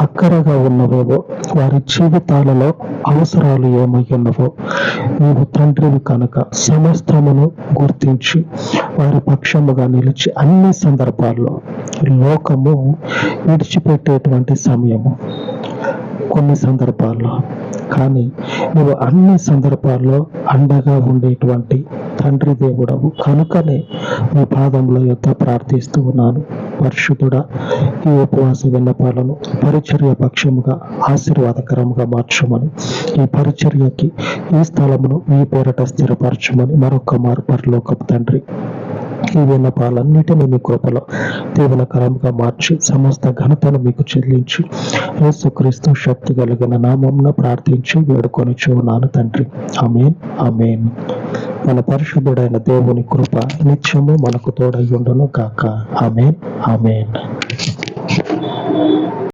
అక్కరగా ఉన్నవేవో వారి జీవితాలలో అవసరాలు ఏమయ్యున్నవో నీవు తండ్రివి కనుక సమస్తమును గుర్తించి వారి పక్షముగా నిలిచి అన్ని సందర్భాల్లో లోకము విడిచిపెట్టేటువంటి సమయము. కొన్ని సందర్భాల్లో కానీ నువ్వు అన్ని సందర్భాల్లో అండగా ఉండేటువంటి తండ్రి దేవుడవు. కనుకనే నీ పాదముల యొక్క ప్రార్థిస్తూ ఉన్నాను. పరిశుద్ధుడ ఈ ఉపవాస విన్నపాలను పరిచర్య పక్షముగా ఆశీర్వాదకరముగా మార్చమని ఈ పరిచర్యకి ఈ స్థలమును మీ పేరట స్థిరపరచమని మరొక మారు పరలోకపు తండ్రి. ఈ విన్నపాలన్నిటిని మీ కృపలో దీవనకరంగా మార్చి సమస్త ఘనతను మీకు చెల్లించి యేసుక్రీస్తు శక్తి కలిగిన నామంన ప్రార్థించి వేడుకొని చూనాను తండ్రి. అమేన్ అమేన్ మన పరిశుద్ధుడైన దేవుని కృప నిత్యము మనకు తోడయ్యుండును కాక ఆమెన్. ఆమెన్.